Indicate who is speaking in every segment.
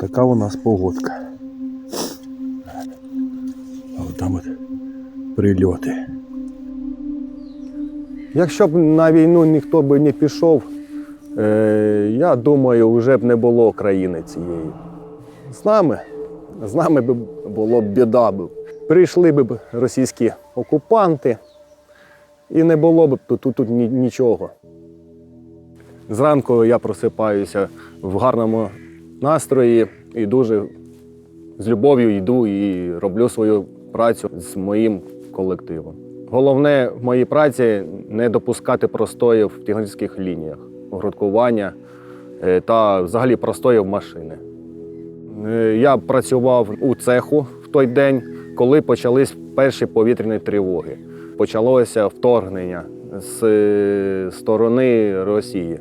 Speaker 1: Така у нас погодка. А от там от прильоти. Якщо б на війну ніхто би не пішов, е, я думаю, вже б не було країни цієї. З нами, з нами б було б біда. Прийшли б російські окупанти, і не було б тут, тут, тут нічого. Зранку я просипаюся в гарному настрої і дуже з любов'ю йду і роблю свою працю з моїм колективом. Головне в моїй праці не допускати простоїв в технічних лініях, грудкування е, та взагалі простоїв машини. Е, Я працював у цеху в той день, коли почались перші повітряні тривоги. Почалося вторгнення з е, сторони Росії.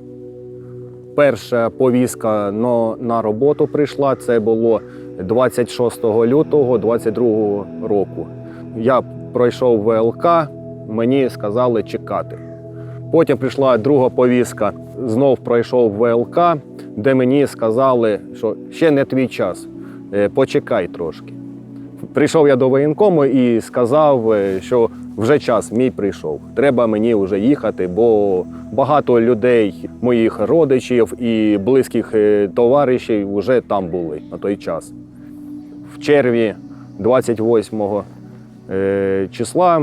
Speaker 1: Перша повістка на роботу прийшла. Це було 26 лютого 22 року. Я пройшов ВЛК, мені сказали чекати. Потім прийшла друга повістка, знов пройшов ВЛК, де мені сказали, що ще не твій час, е, почекай трошки. Прийшов я до воєнкому і сказав, е, що вже час мій прийшов. Треба мені вже їхати, бо багато людей, моїх родичів і близьких е, товаришів вже там були на той час. В червні 28 е, числа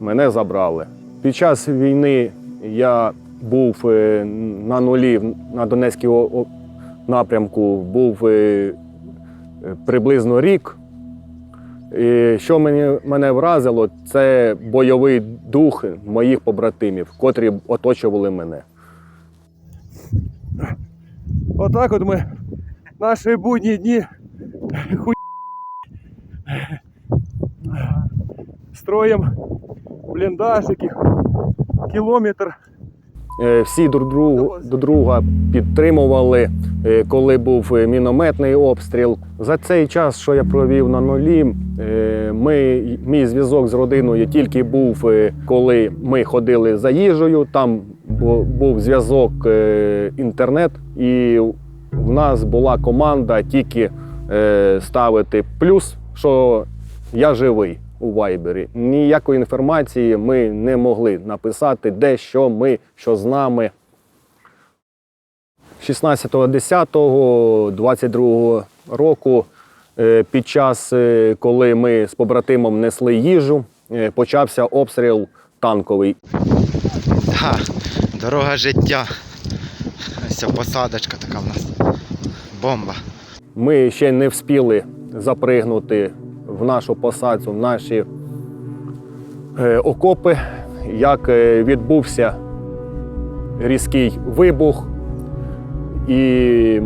Speaker 1: мене забрали. Під час війни я був е, на нулі на Донецькій напрямку, був приблизно рік. І що мені, мене вразило, це бойовий дух моїх побратимів, котрі оточували мене. Отак от ми наші будні дні хуй... строїм бліндажики, кілометр. Е, Всі друг другу, до друга підтримували, е, коли був е, мінометний обстріл. За цей час, що я провів на нулі, ми, мій зв'язок з родиною тільки був, коли ми ходили за їжею. Там був зв'язок інтернет, і в нас була команда тільки ставити плюс, що я живий у Вайбері. Ніякої інформації ми не могли написати, де що ми, що з нами. 16.10.22 року, е, під час, е, коли ми з побратимом несли їжу, е, почався обстріл танковий.
Speaker 2: Да, дорога життя. Ось посадочка така в нас. Бомба.
Speaker 1: Ми ще не вспіли запригнути в нашу посадку, в наші е, окопи, як е, відбувся різкий вибух, і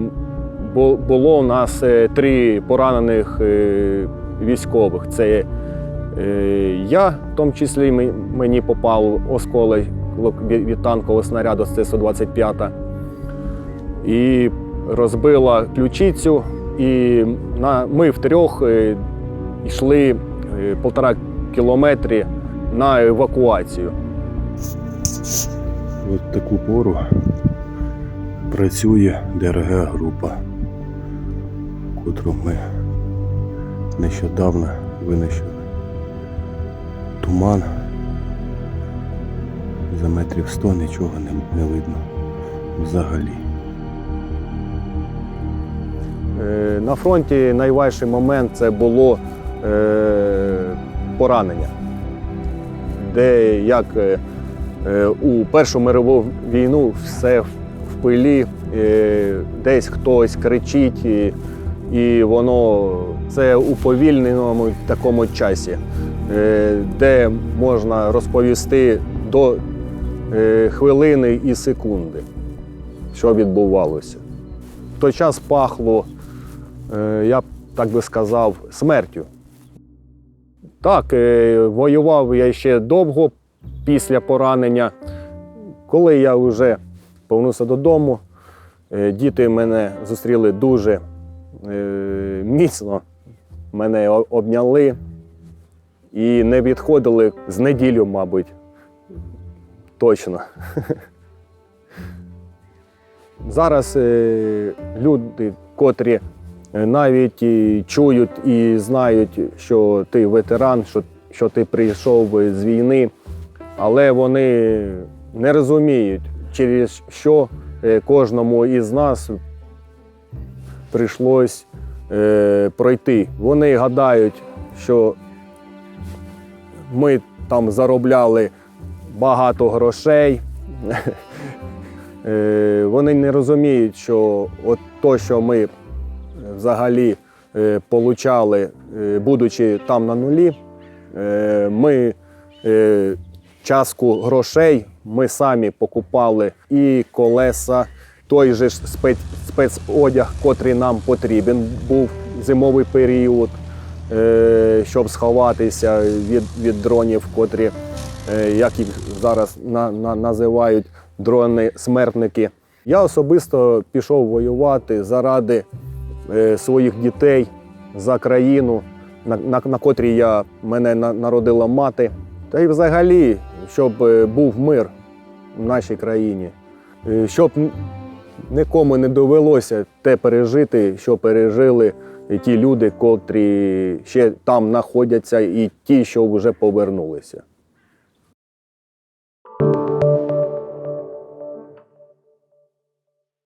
Speaker 1: було у нас е, три поранених військових. Це я, в тому числі мені попав осколок від танкового снаряду з Т-125 і розбила ключицю. І на, ми втрьох е, йшли е, полтора кілометри на евакуацію.
Speaker 3: От таку пору працює ДРГ група, котру ми нещодавно винищили. Туман. За метрів сто нічого не, не видно взагалі.
Speaker 1: Е, На фронті найважчий момент це було поранення, де як е, е, у Першу мирову війну все в пилі, е, десь хтось кричить, і, і воно це у повільненому такому часі, е, де можна розповісти до е, хвилини і секунди, що відбувалося. В той час пахло е, я так би сказав, смертю. Так, е, воював я ще довго після поранення. Коли я вже повернувся додому, е, діти мене зустріли дуже е, міцно, мене обняли і не відходили з неділю, мабуть. Точно. Зараз люди, котрі навіть чують і знають, що ти ветеран, що, що ти прийшов з війни, але вони не розуміють, через що е, кожному із нас прийшлось е, пройти. Вони гадають, що ми там заробляли багато грошей. Е, Вони не розуміють, що от то, що ми взагалі е, получали, е, будучи там на нулі, е, ми частку грошей ми самі покупали і колеса, той же спецодяг, котрий нам потрібен був зимовий період, щоб сховатися від, від дронів, котрі, як їх зараз на, на, називають, дрони-смертники. Я особисто пішов воювати заради своїх дітей за країну, на, на, на котрій я, мене народила мати. Та й взагалі, щоб е, був мир в нашій країні, Е, щоб нікому не довелося те пережити, що пережили ті люди, котрі ще там знаходяться, і ті, що вже повернулися.